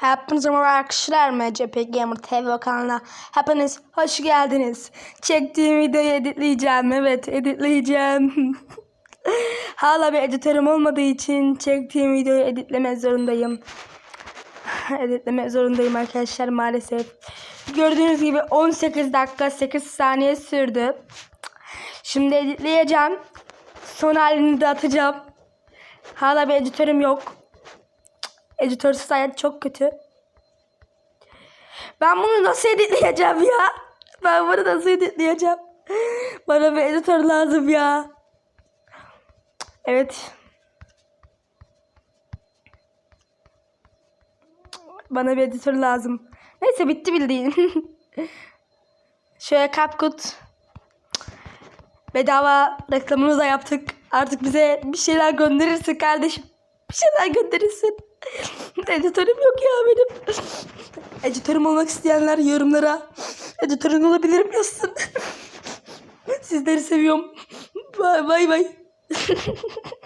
Hepinize merhaba arkadaşlar MCP Gamer TV kanalına hepiniz hoş geldiniz. Çektiğim videoyu editleyeceğim. Evet editleyeceğim. Hala bir editörüm olmadığı için çektiğim videoyu editleme zorundayım. editleme zorundayım arkadaşlar maalesef. Gördüğünüz gibi 18 dakika 8 saniye sürdü. Şimdi editleyeceğim. Son halini de atacağım. Hala bir editörüm yok. Editörsüz hayat çok kötü. Ben bunu nasıl editleyeceğim ya? Ben bunu nasıl editleyeceğim? Bana bir editör lazım ya. Evet. Bana bir editör lazım. Neyse bitti bildiğin. Şöyle CapCut. Bedava reklamını da yaptık. Artık bize bir şeyler gönderirsin kardeşim. Bir şeyler gönderirsin. Editörüm yok ya benim. Editörüm olmak isteyenler yorumlara editörün olabilirim yazsın. Sizleri seviyorum. Bay bay bay.